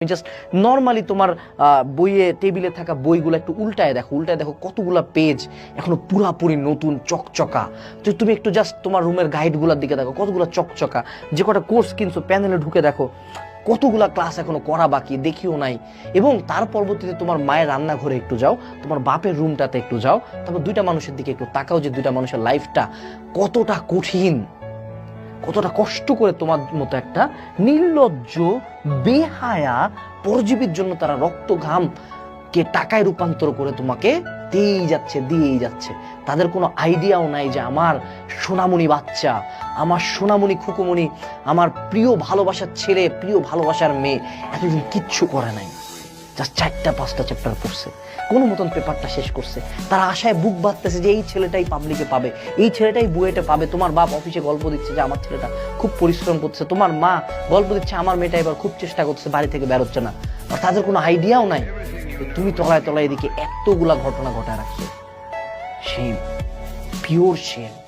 তুমি just normally তোমার বইয়ে টেবিলে থাকা বইগুলো একটু উল্টায় দেখো উল্টায় দেখো কতগুলা পেজ এখনও পুরাপুরি নতুন, চকচকা। তো তুমি একটু জাস্ট তোমার রুমের গাইডগুলোর দিকে দেখো, কতগুলো চকচকা। যে কটা কোর্স কিনছো প্যানেলে ঢুকে দেখো, কতগুলা ক্লাস এখনও করা বাকি, দেখিও নাই। এবং তার পরবর্তীতে তোমার মায়ের রান্নাঘরে একটু যাও, তোমার বাপের রুমটাতে একটু যাও, তারপর দুইটা মানুষের দিকে একটু তাকাও যে দুইটা মানুষের লাইফটা কতটা কঠিন। কতটা কষ্ট করে তোমার মতো একটা নির্লজ্জ, বেহায়া, পরজীবীর জন্য তারা রক্ত ঘাম কে টাকায় রূপান্তর করে তোমাকে দিয়েই যাচ্ছে দিয়েই যাচ্ছে। তাদের কোনো আইডিয়াও নাই যে আমার সোনামণি বাচ্চা, আমার সোনামণি খুকুমণি, আমার প্রিয় ভালোবাসার ছেলে, প্রিয় ভালোবাসার মেয়ে, এতদিন কিচ্ছু করে নাই। জাস্ট চারটা, পাঁচটা চ্যাপ্টার পড়ছে। কোনো মতন পেপারটা শেষ করছে। তারা আশায় বুক বাঁধতেছে যে এই ছেলেটাই পাবলিকে পাবে। এই ছেলেটাই বুয়েটে পাবে। তোমার বাপ অফিসে গল্প দিচ্ছে যে আমার ছেলেটা খুব পরিশ্রম করছে। তোমার মা গল্প দিচ্ছে, আমার মেয়েটা এবার খুব চেষ্টা করছে, বাড়ি থেকে বেরোচ্ছে না। আর তাদের কোনো আইডিয়াও নাই তুমি তলায় তলায় এদিকে এতগুলা ঘটনা ঘটায় রাখছো। Same pure same